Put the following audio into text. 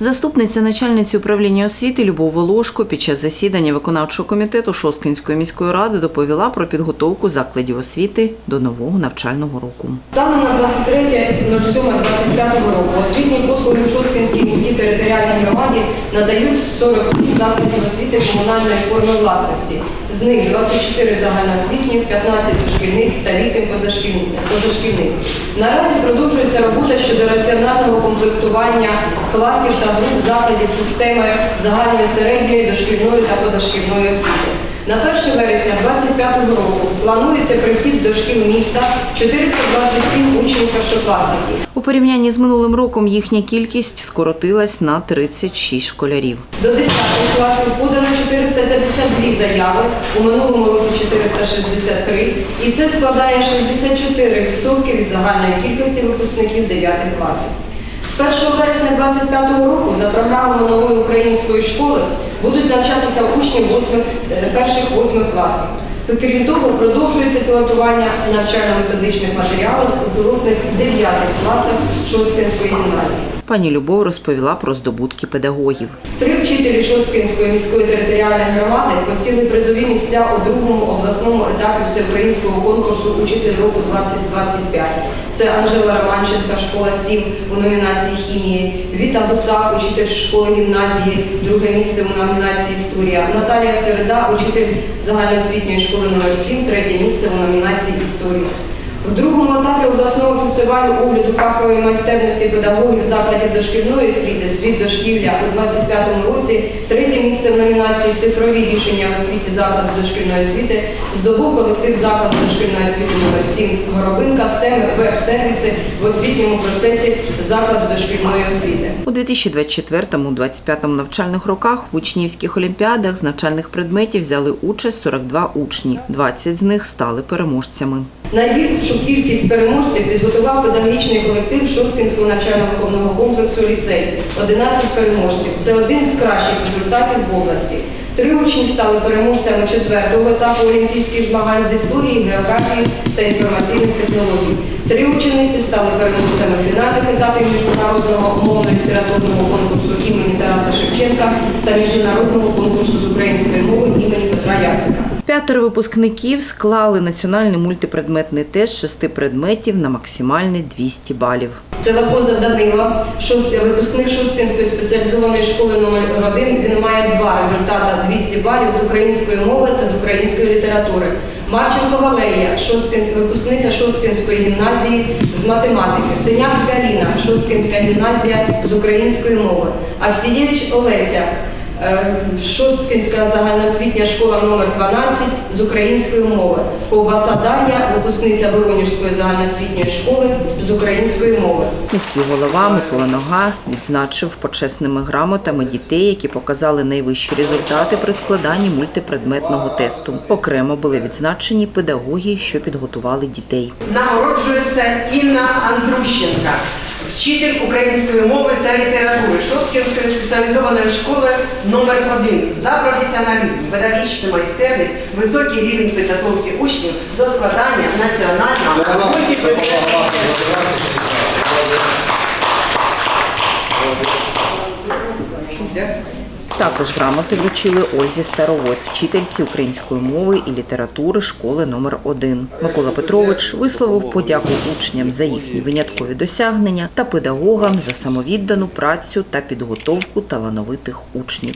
Заступниця начальниці управління освіти Любов Волошко під час засідання виконавчого комітету Шосткинської міської ради доповіла про підготовку закладів освіти до нового навчального року. Станом на 23.07.25 року освітні послуги в Шосткинській міській територіальній громаді надають 47 закладів освіти комунальної форми власності. З них 24 загальноосвітніх, 15 дошкільних та 8 позашкільних. Наразі продовжується робота щодо раціонального комплектування класів та груп закладів системи загальної середньої, дошкільної та позашкільної освіти. На 1 вересня 2025 року планується прихід до шкіл міста 427 учнів першокласників. Порівнянні з минулим роком їхня кількість скоротилась на 36 школярів. До 10 класів подано 452 заяви, у минулому році 463, і це складає 64% від загальної кількості випускників 9 класів. З 1 вересня 2025 року за програмою нової української школи будуть навчатися учні е, перших восьмих класів. Крім того, продовжується пілотування навчально-методичних матеріалів у пілотних 9 класах Шосткинської гімназії. Пані Любов розповіла про здобутки педагогів. Три вчителі Шосткинської міської територіальної громади посіли призові місця у другому обласному етапі всеукраїнського конкурсу Учитель року 2025. Це Анжела Романченка, школа СІВ у номінації хімії, Віта Гусак, учитель школи гімназії, друге місце у номінації Історія, Наталія Середа, учитель загальноосвітньої школи номер 7, третє місце у номінації Історія. В другому етапі обласного фестивалю огляду фахової майстерності педагогів закладів дошкільної освіти «Світ дошкілля» у 2025 році третє місце в номінації Цифрові рішення в освіті закладу дошкільної освіти здобув колектив закладу дошкільної освіти номер 7 Горобинка, СТЕМ, веб-сервіси в освітньому процесі закладу дошкільної освіти. У 2024-2025 навчальних роках в учнівських олімпіадах з навчальних предметів взяли участь 42 учні. 20 з них стали переможцями. Найбільшу кількість переможців підготував педагогічний колектив Шосткинського навчально-виховного комплексу ліцей. 11 переможців. Це один з кращих результатів в області. Три учні стали переможцями четвертого етапу олімпійських змагань з історії, географії та інформаційних технологій. Три учениці стали переможцями фінальних етапів міжнародного мовно-літературного конкурсу імені Тараса Шевченка та міжнародного конкурсу з української мови імені Петра Яцика. П'ятеро випускників склали національний мультипредметний тест шести предметів на максимальний 200 балів. Це Лакоза Данило, шост- випускник Шосткинської спеціалізованої школи номер 1 Він має два результати 200 балів з української мови та з української літератури. Марченко Валерія, випускниця Шосткинської гімназії з математики. Синявська Аліна, Шосткинська гімназія з української мови. Авсієвич Олеся, Шосткинська загальноосвітня школа номер 12 з української мови. Ковбаса Дар'я, випускниця Воронежської загальноосвітньої школи з української мови. Міський голова Микола Нога відзначив почесними грамотами дітей, які показали найвищі результати при складанні мультипредметного тесту. Окремо були відзначені педагоги, що підготували дітей. Нагороджується Інна Андрущенка, вчитель української мови та літератури Шосткінської спеціалізованої школи номер 1 за професіоналізм, педагогічну майстерність, високий рівень підготовки учнів до складання національного мультипредметного Також грамоти вручили Ользі Старовод, вчительці української мови і літератури школи номер 1 Микола Петрович висловив подяку учням за їхні виняткові досягнення та педагогам за самовіддану працю та підготовку талановитих учнів.